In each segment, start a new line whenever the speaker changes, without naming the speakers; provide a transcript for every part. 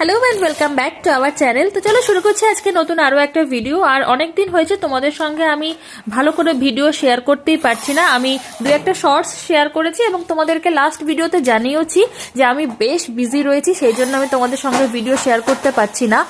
Hello and welcome back to our channel তো চলো শুরু করছি আজকে নতুন আরও একটা ভিডিও আর অনেক দিন হয়েছে তোমাদের সঙ্গে আমি ভালো করে ভিডিও শেয়ার করতেই পারছি না। আমি দু একটা শর্টস শেয়ার করেছি এবং তোমাদেরকে লাস্ট ভিডিওতে জানিয়েওছি যে আমি বেশ বিজি রয়েছি, সেই জন্য আমি তোমাদের সঙ্গে ভিডিও শেয়ার করতে পারছি না।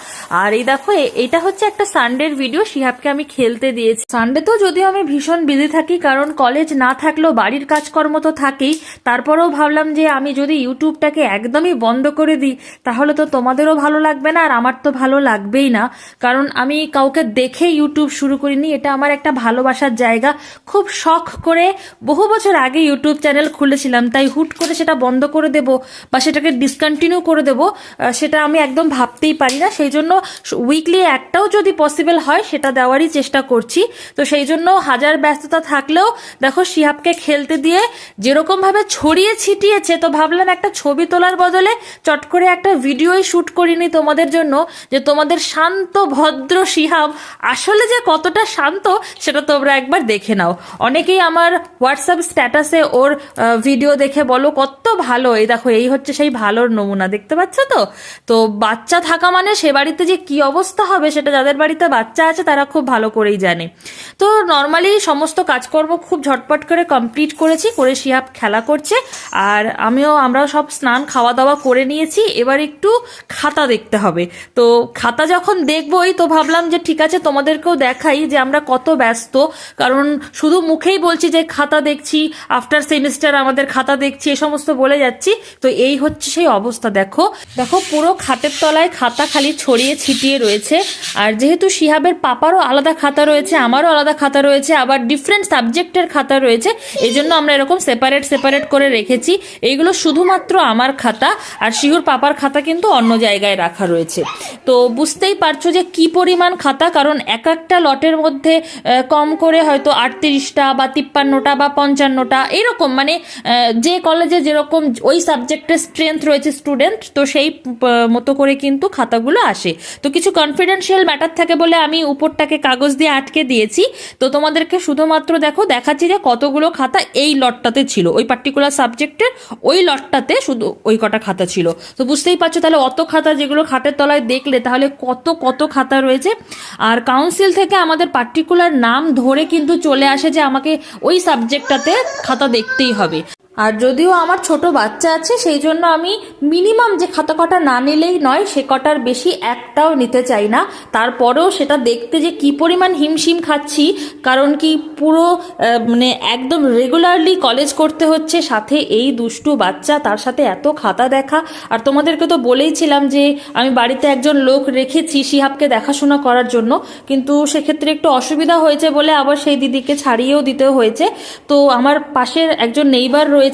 আর এই দেখো এটা হচ্ছে একটা সানডের ভিডিও শিহাবকে আমি খেলতে দিয়েছি। সানডেতেও যদিও আমি ভীষণ বিজি থাকি, কারণ কলেজ না থাকলেও বাড়ির কাজকর্ম তো থাকেই। তারপরেও ভাবলাম যে আমি যদি ইউটিউবটাকে একদমই বন্ধ করে দিই, তাহলে তো তোমাদেরও ভালো লাগবে না আর আমার তো ভালো লাগবেই না। কারণ আমি কাউকে দেখে ইউটিউব শুরু করিনি, এটা আমার একটা ভালোবাসার জায়গা। খুব শখ করে বহু বছর আগে ইউটিউব চ্যানেল খুলেছিলাম, তাই হুট করে সেটা বন্ধ করে দেব বা সেটাকে ডিসকন্টিনিউ করে দেব সেটা আমি একদম ভাবতেই পারি না। সেই জন্য উইকলি একটাও যদি পসিবল হয়, সেটা দেওয়ারই চেষ্টা করছি। তো সেই জন্য হাজার ব্যস্ততা থাকলেও দেখো শিহাবকে খেলতে দিয়ে যেরকমভাবে ছড়িয়ে ছিটিয়েছে, তো ভাবলাম একটা ছবি তোলার বদলে চট করে একটা ভিডিওই শ্যুট করিনি তোমাদের জন্য যে তোমাদের শান্ত, ভদ্র শিহাব আসলে যে কতটা শান্ত, সেটা তোমরা একবার দেখে নাও। অনেকেই আমার হোয়াটসঅ্যাপ স্ট্যাটাসে ওর ভিডিও দেখে বলো, কত ভালো। এই দেখো, এই হচ্ছে সেই ভালোর নমুনা, দেখতে পাচ্ছ তো? তো বাচ্চা থাকা মানে সে বাড়িতে যে কি অবস্থা হবে, সেটা যাদের বাড়িতে বাচ্চা আছে, তারা খুব ভালো করেই জানে। তো নর্মালি সমস্ত কাজকর্ম খুব ঝটপট করে কমপ্লিট করেছি, করে শিহাব খেলা করছে। আর আমিও, আমরাও সব স্নান খাওয়া দাওয়া করে নিয়েছি। এবার একটু খাতা দেখতে হবে। তো খাতা যখন দেখবই, তো ভাবলাম যে ঠিক আছে, তোমাদেরকেও দেখাই যে আমরা কত ব্যস্ত। কারণ শুধু মুখেই বলছি যে খাতা দেখছি আফটার সেমিস্টার আমাদের খাতা দেখছি, এ সমস্ত বলে যাচ্ছি। তো এই হচ্ছে সেই অবস্থা। দেখো দেখো পুরো খাটের তলায় খাতা খালি ছড়িয়ে ছিটিয়ে রয়েছে। আর যেহেতু শিহাবের পাপারও আলাদা খাতা রয়েছে, আমারও আলাদা খাতা রয়েছে, আবার ডিফারেন্ট সাবজেক্টের খাতা রয়েছে এই জন্য আমরা এরকম সেপারেট সেপারেট করে রেখেছি। এইগুলো শুধুমাত্র আমার খাতা, আর শিহুর পাপার খাতা কিন্তু অন্য জায়গায় রাখা রয়েছে। তো বুঝতেই পারছ যে কি পরিমাণ খাতা, কারণ এক একটা লটের মধ্যে কম করে হয়তো আটত্রিশটা বা তিপ্পান্নটা বা পঞ্চান্নটা, এরকম মানে যে কলেজে যেরকম ওই সাবজেক্টের স্ট্রেংথ রয়েছে স্টুডেন্ট তো সেই মতো করে কিন্তু খাতাগুলো আসে। তো কিছু কনফিডেন্সিয়াল ম্যাটার থাকে বলে আমি উপরটাকে কাগজ দিয়ে আটকে দিয়েছি। তো তোমাদেরকে শুধুমাত্র দেখো, দেখাচ্ছি যে কতগুলো খাতা এই লটটাতে ছিল। ওই পার্টিকুলার সাবজেক্টের ওই লটটাতে শুধু ওই কটা খাতা ছিল। তো বুঝতেই পারছ তাহলে অত খাতা যেগুলো খাটের তলায় দেখলে, তাহলে কত কত খাতা রয়েছে। আর কাউন্সিল থেকে আমাদের পার্টিকুলার নাম ধরে কিন্তু চলে আসে যে আমাকে ওই সাবজেক্টটাতে খাতা দেখতেই হবে। আর যদিও আমার ছোট বাচ্চা আছে, সেই জন্য আমি মিনিমাম যে খাতা কটা না নিলেই নয়, সে কটার বেশি একটাও নিতে চাই না। তারপরেও সেটা দেখতে যে কি পরিমাণ হিমশিম খাচ্ছি, কারণ কি পুরো মানে একদম রেগুলারলি কলেজ করতে হচ্ছে, সাথে এই দুষ্টু বাচ্চা, তার সাথে এত খাতা দেখা। আর তোমাদেরকে তো বলেইছিলাম যে আমি বাড়িতে একজন লোক রেখেছি শিহাবকে দেখাশোনা করার জন্য, কিন্তু সেক্ষেত্রে একটু অসুবিধা হয়েছে বলে আবার সেই দিদিকে ছাড়িয়েও দিতে হয়েছে। তো আমার পাশের একজন নেইবার রয়েছেন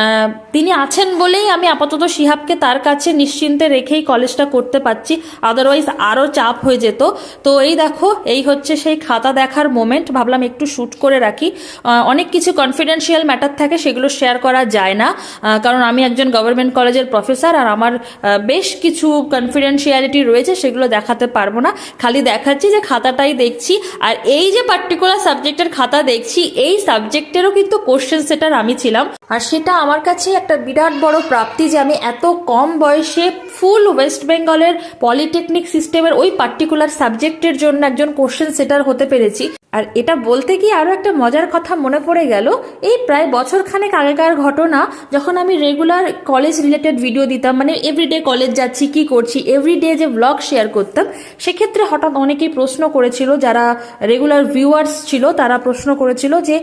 আহ, তিনি আছেন বলেই আমি আপাতত শিহাবকে তার কাছে নিশ্চিন্তে রেখেই কলেজটা করতে পারছি। আদারওয়াইজ আরও চাপ হয়ে যেত। তো এই দেখো এই হচ্ছে সেই খাতা দেখার মোমেন্ট ভাবলাম একটু শ্যুট করে রাখি। অনেক কিছু কনফিডেন্সিয়াল ম্যাটার থাকে সেগুলো শেয়ার করা যায় না। কারণ আমি একজন গভর্নমেন্ট কলেজের প্রফেসর আর আমার বেশ কিছু কনফিডেন্সিয়ালিটি রয়েছে সেগুলো দেখাতে পারব না। খালি দেখাচ্ছি যে খাতাটাই দেখছি। আর এই যে পার্টিকুলার সাবজেক্টের খাতা দেখছি এই সাবজেক্টেরও কিন্তু কোশ্চেন সেটার আমি ছিলাম। আর সেটা আমার কাছে একটা বিরাট বড় প্রাপ্তি যে আমি এত কম বয়সে ফুল ওয়েস্ট বেঙ্গলের পলিটেকনিক সিস্টেমের ওই পার্টিকুলার সাবজেক্টের জন্য একজন কোশ্চেন সেটার হতে পেরেছি। আর এটা বলতে গিয়ে আরও একটা মজার কথা মনে পড়ে গেল। এই প্রায় বছর খানেক আগেকার ঘটনা, যখন আমি রেগুলার কলেজ রিলেটেড ভিডিও দিতাম মানে এভরিডে কলেজ যাচ্ছি, কি করছি এভরিডে যে ব্লগ শেয়ার করতাম, সেক্ষেত্রে হঠাৎ অনেকেই প্রশ্ন করেছিল, যারা রেগুলার ভিউয়ার্স ছিল, তারা প্রশ্ন করেছিল যে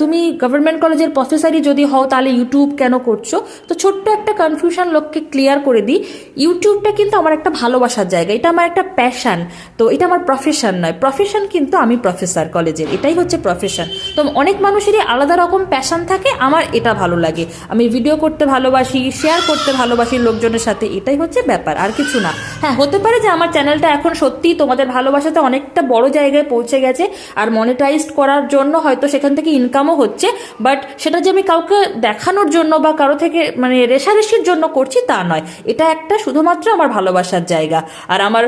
তুমি গভর্নমেন্ট কলেজের প্রফেসরই যদি হও, তাহলে ইউটিউব কেন করছ? তো ছোট্ট একটা কনফিউশন লোককে ক্লিয়ার করে দিই। ইউটিউবটা কিন্তু আমার একটা ভালোবাসার জায়গা। এটা আমার একটা প্যাশান তো এটা আমার প্রফেশন নয়। প্রফেশন কিন্তু আমি প্রফেসর কলেজের এটাই হচ্ছে প্রফেশন তো অনেক মানুষেরই আলাদা রকম প্যাশান থাকে। আমার এটা ভালো লাগে। আমি ভিডিও করতে ভালোবাসি শেয়ার করতে ভালোবাসি লোকজনের সাথে। এটাই হচ্ছে ব্যাপার, আর কিছু না। হ্যাঁ হতে পারে যে আমার চ্যানেলটা এখন সত্যিই তোমাদের ভালোবাসাতে অনেকটা বড় জায়গায় পৌঁছে গেছে। আর মনিটাইজড করার জন্য হয়তো সেখান থেকে ইনকামও হচ্ছে। বাট সেটা যে আমি কাউকে দেখানোর জন্য বা কারও থেকে মানে রেশারেশির জন্য করছি তা নয়। এটা একটা শুধুমাত্র আমার ভালোবাসার জায়গা। আর আমার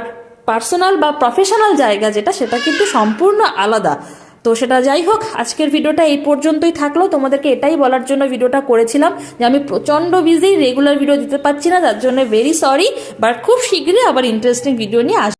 পার্সোনাল বা প্রফেশনাল জায়গা যেটা, সেটা কিন্তু সম্পূর্ণ আলাদা। তো সেটা যাই হোক, আজকের ভিডিওটা এই পর্যন্তই থাকল। তোমাদেরকে এটাই বলার জন্য ভিডিওটা করেছিলাম যে আমি প্রচণ্ড বিজি রেগুলার ভিডিও দিতে পারছি না তার জন্য ভেরি সরি বাট খুব শীঘ্রই আবার ইন্টারেস্টিং ভিডিও নিয়ে আস